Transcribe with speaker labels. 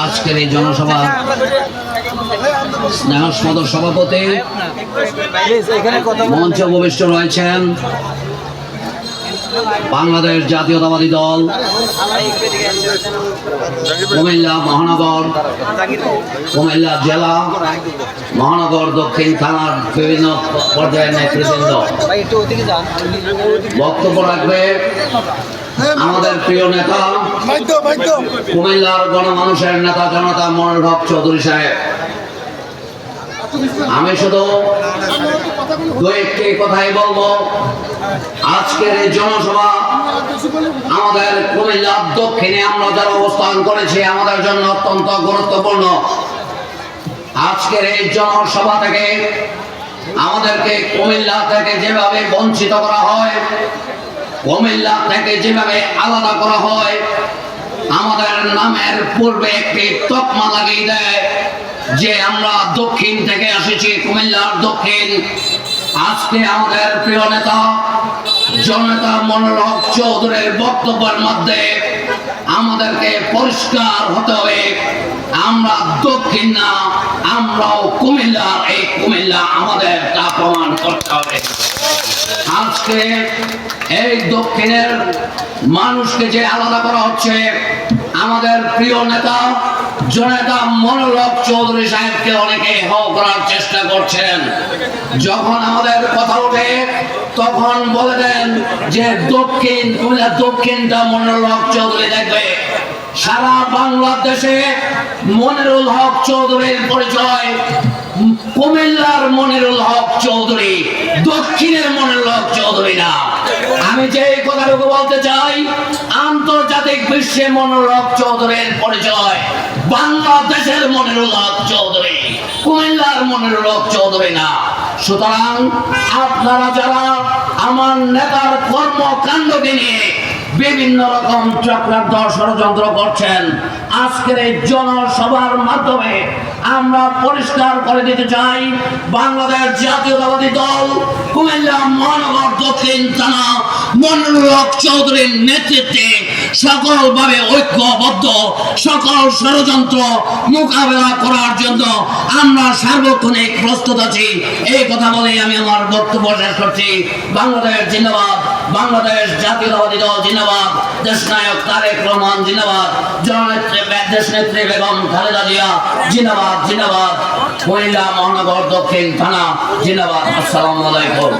Speaker 1: আজকের এই জনসভা স্নেহস্মদ সভাপতি মঞ্চে উপবিষ্ট রয়েছেন বাংলাদেশ জাতীয়তাবাদী দল, কুমিল্লা মহানগর, কুমিল্লা জেলা, মহানগর দক্ষিণ থানার বিভিন্ন পর্যায়ের নেতৃবৃন্দ। বক্তব্য রাখবে আমাদের প্রিয় নেতা, কুমিল্লার গণমানুষের নেতা জনতা হক চৌধুরী সাহেব। আমি শুধু দু একটি কথাই বলব? আজকের এই জনসভা আমাদের কুমিল্লার দক্ষিণে আমরা যারা অবস্থান করেছি, আমাদের জন্য অত্যন্ত গুরুত্বপূর্ণ। আজকের এই জনসভা থেকে আমাদেরকে কুমিল্লা থেকে যেভাবে বঞ্চিত করা হয়, কুমিল্লা থেকে যেভাবে আলাদা করা হয়, আমাদের নামের পূর্বে একটি তকমা লাগিয়ে দেয় যে আমরা দক্ষিণ থেকে এসেছি, কুমিল্লার দক্ষিণ। আজকে আমাদের প্রিয় নেতা জনতা মনোরম চৌধুরীর বক্তব্যের মধ্যে আমাদেরকে পরিষ্কার হতে হবে। আমরা দক্ষিণ না, আমরাও কুমিল্লা, এই কুমিল্লা আমাদের তা প্রমাণ করতে হবে। আজকে এই দক্ষিণের মানুষকে যে আলাদা করা হচ্ছে, আমাদের প্রিয় নেতা জনেতা মনোরব চৌধুরী সাহেবকে অনেকে হ করার চেষ্টা করছেন। যখন আমাদের কথা ওঠে, তখন বলে দেন যে দক্ষিণ, কুমিল্লা দক্ষিণটা মনোরব চৌধুরী দেখবে। সারা বাংলাদেশে মনিরুল হক চৌধুরীর পরিচয়, কুমিল্লার মনিরুল হক চৌধুরী, দক্ষিণের মনিরুল হক চৌধুরী না। আমি যে কথাটুকু বলতে চাই আন্তর্জাতিক বিশ্বে মনোরব চৌধুরীর পরিচয়, বাংলাদেশের মনিরুল্লাহ চৌধুরী, কুমিল্লার মনিরুল্লাহ চৌধুরী না। সুতরাং আপনারা যারা আমার নেতার কর্মকাণ্ডকে নিয়ে বিভিন্ন রকম চক্রান্ত ষড়যন্ত্র করছেন আজকের এই জনসভার মাধ্যমে আমরা পরিষ্কার করে দিতে চাই, বাংলাদেশ জাতীয়তাবাদী দল কুমিল্লা মহানগর দক্ষিণ থানা মনোরক চৌধুরীর নেতৃত্বে সকলভাবে ঐক্যবদ্ধ, সকল ষড়যন্ত্র মোকাবেলা করার জন্য আমরা সার্বক্ষণিক প্রস্তুত আছি। এই কথা বলে আমি আমার বক্তব্য শেষ করছি। বাংলাদেশ জিন্দাবাদ। বাংলাদেশ জাতীয়তাবাদী দল জিন্দাবাদ দেশ নায়ক তারেক রহমান জিন্দাবাদ, জননেত্রী দেশ নেত্রী বেগম খালেদা জিয়া জিন্দাবাদ জিন্দাবাদ। কুমিল্লা মহানগর দক্ষিণ থানা, জিন্দাবাদ। আসসালামু আলাইকুম।